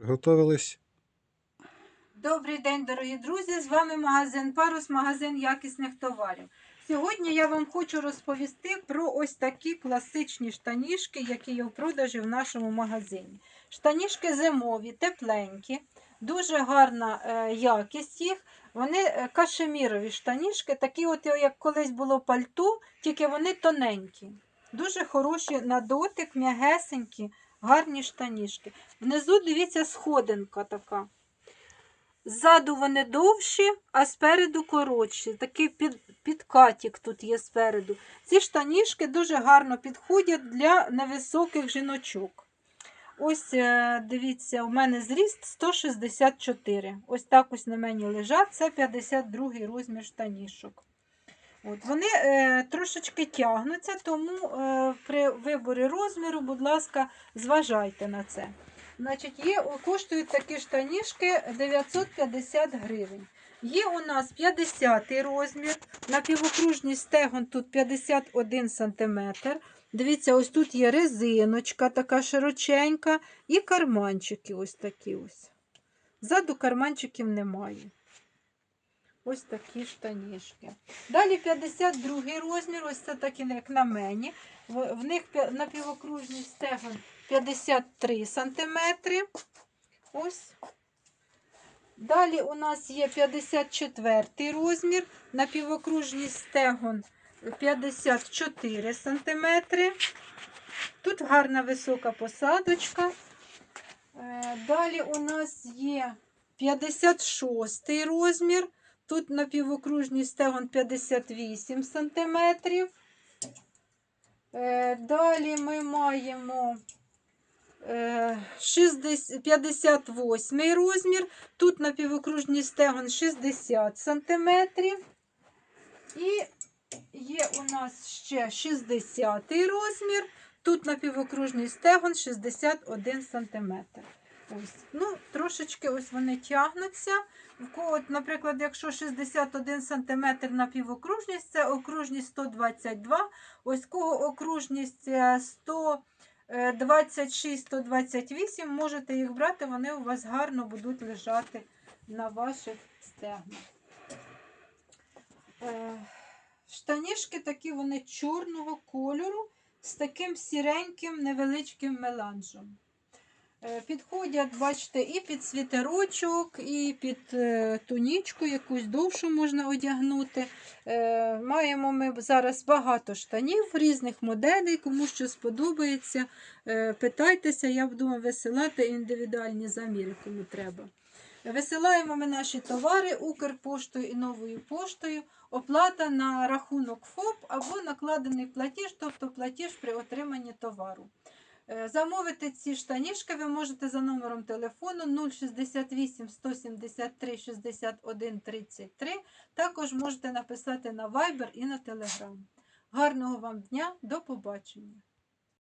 Приготовились. Добрий день, дорогі друзі! З вами магазин Парус, магазин якісних товарів. Сьогодні я вам хочу розповісти про ось такі класичні штанішки, які є в продажі в нашому магазині. Штанішки зимові, тепленькі, дуже гарна е, якість їх. Вони е, кашемірові штанішки, такі, от, як колись було пальто, тільки вони тоненькі. Дуже хороші на дотик, м'ягесенькі, гарні штанішки. Внизу, дивіться, сходинка така. Ззаду вони довші, а спереду коротші. Такий під, підкатік тут є спереду. Ці штанішки дуже гарно підходять для невисоких жіночок. Ось, е, дивіться, у мене зріст 164. Ось так ось на мені лежать. Це 52 розмір штанішок. От, вони е, трошечки тягнуться, тому е, при виборі розміру, будь ласка, зважайте на це. Значить, є, коштують такі штанішки 950 гривень. Є у нас 50 розмір, напівокружний стегон тут 51 см. Дивіться, ось тут є резиночка така широченька, і карманчики ось такі ось. Ззаду карманчиків немає. Ось такі штанішки. Далі 52 розмір, ось це такі, як на мені. В, них напівокружний стегон 53 сантиметри. Ось. Далі у нас є 54 розмір, напівокружний стегон 54 сантиметри. Тут гарна висока посадочка. Е, Далі у нас є 56 розмір. Тут напівокружний стегон 58 сантиметрів. Е, Далі ми маємо е, 60 58 розмір. Тут напівокружний стегон 60 сантиметрів. І є у нас ще 60 розмір. Тут напівокружний стегон 61 сантиметр. Ось. Ну, трошечки ось вони тягнуться. От, наприклад, якщо 61 см напівокружність, це окружність 122, ось кого окружність е, 126-128, можете їх брати, вони у вас гарно будуть лежати на ваших стегнах. Е, Штанішки такі вони чорного кольору з таким сіреньким невеличким меланжем. Е, Підходять, бачите, і під світерочок, і під е, тунічку, якусь довшу можна одягнути. Е, Маємо ми зараз багато штанів різних моделей, кому що сподобається. Питайтеся, я буду висилати індивідуальні заміри, кому треба. Висилаємо ми наші товари Укрпоштою і новою поштою. Оплата на рахунок ФОП або накладений платіж, тобто платіж при отриманні товару. Е, Замовити ці штанішки ви можете за номером телефону 068 173 61 33. Також можете написати на Viber і на Telegram. Гарного вам дня, до побачення!